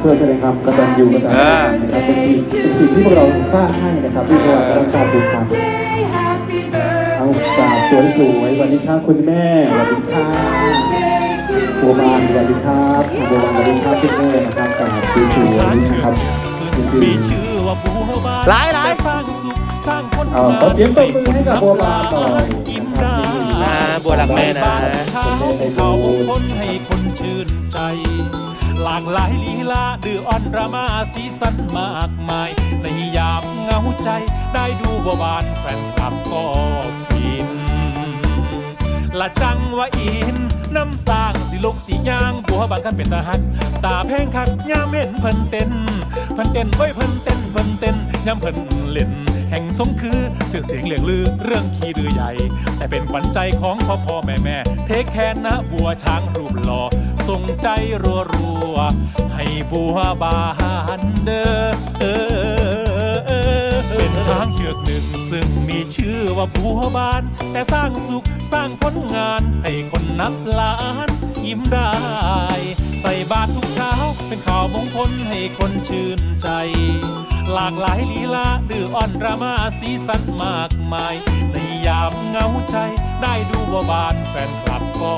เพื่อแสดงความกตัญญูกตเวทีนะครับเป็นสิ่งเป็นสิ่งที่พวกเราสร้างให้นะครับที่พวกเราต้องการบูชา Birthday, happy เอา birthday. สาวสวยสวยๆวันนี้ครับคุณแม่สวัสดีค่ะ Birthday บัว to บานสวัสดีครับบัวบานสวัสดีครับคุณแม่นะครับสาวสวยสวยๆนะครับจริมีงชื่อว่าบัวบานหลายหลายแต่สร้างสุขสร้างคนๆเอาขอเสียงตบมือให้กับบัวบานหน่อยยิ้มนะคได้รับอ่าบัวรักแม่นะเท้าเขาคนให้คนชื่นใจ หลากหลายลีลาดื้ออ่อนรามาสีสันมากมาย ในยามเหงาใจได้ดูบัวบานแฟนคลับก็ฟิน ละจังว่าอินน้ำสร้างสิลกสียางบัวบานกันเป็นตาหัก ตาแพงคักยามเห็นเพิ่นเต้นเพิ่นเต้นไว้ยเพิ่นเต้นเพิ่นเต้นยามเพิ่นเล่นแห่งสมคือชื่อเสียงเหลืองลือเรื่องขี้ดือใหญ่ แต่เป็นขวัญใจของพ่อพ่อแม่แม่เทคแคนนะบัวช้างรูปหล่อ ส่งใจรัวรัวให้บัวบานเด้อเออเออเป็นช้างเชือกหนึ่งซึ่งมีชื่อว่าบัวบาน แต่สร้างสุขสร้างผลงานให้คนนับล้านยิ้มได้ ใส่บาตรทุกเช้าเป็นข่าวมงคลให้คนชื่นใจ หลากหลายลีลาดื้ออ่อนรามาสีสันมากมาย ในยามเหงาใจได้ดูบัวบานแฟนคลับก็